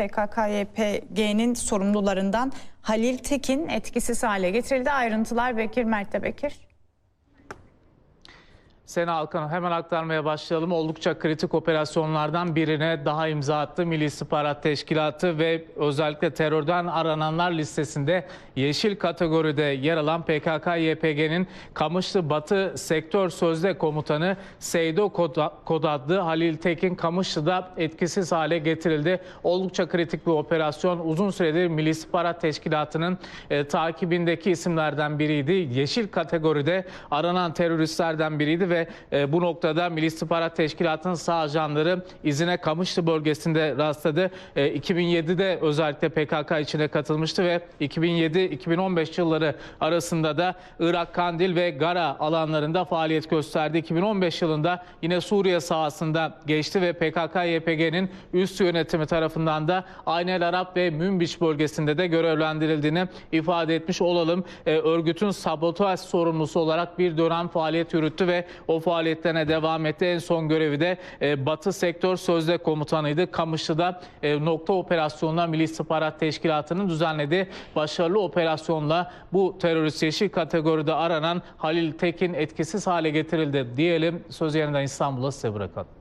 PKK-YPG'nin sorumlularından Halil Tekin etkisiz hale getirildi. Ayrıntılar Bekir Mert'te Bekir. Sena Alkan hemen aktarmaya başlayalım. Oldukça kritik operasyonlardan birine daha imza attı. Milli İstihbarat Teşkilatı ve özellikle terörden arananlar listesinde yeşil kategoride yer alan PKK-YPG'nin Kamışlı Batı Sektör Sözde Komutanı Seydo Kod- adlı Halil Tekin Kamışlı'da etkisiz hale getirildi. Oldukça kritik bir operasyon. Uzun süredir Milli İstihbarat Teşkilatı'nın e, takibindeki isimlerden biriydi. Yeşil kategoride aranan teröristlerden biriydi e, bu noktada Milli İstihbarat Teşkilatı'nın sağ ajanları izine Kamışlı bölgesinde rastladı. E, 2007'de özellikle PKK içine katılmıştı ve 2007-2015 yılları arasında da Irak, Kandil ve Gara alanlarında faaliyet gösterdi. 2015 yılında yine Suriye sahasında geçti ve PKK-YPG'nin üst yönetimi tarafından da Aynel Arap ve Münbiç bölgesinde de görevlendirildiğini ifade etmiş olalım. E, örgütün sabotaj sorumlusu olarak bir dönem faaliyet yürüttü ve o faaliyetlerine devam etti. En son görevi de e, Batı Sektör Sözde Komutanıydı. Kamışlı'da e, nokta operasyonla Milli İstihbarat Teşkilatı'nın düzenlediği başarılı operasyonla bu terörist yeşil kategoride aranan Halil Tekin etkisiz hale getirildi diyelim. Söz yeniden İstanbul'a size bırakalım.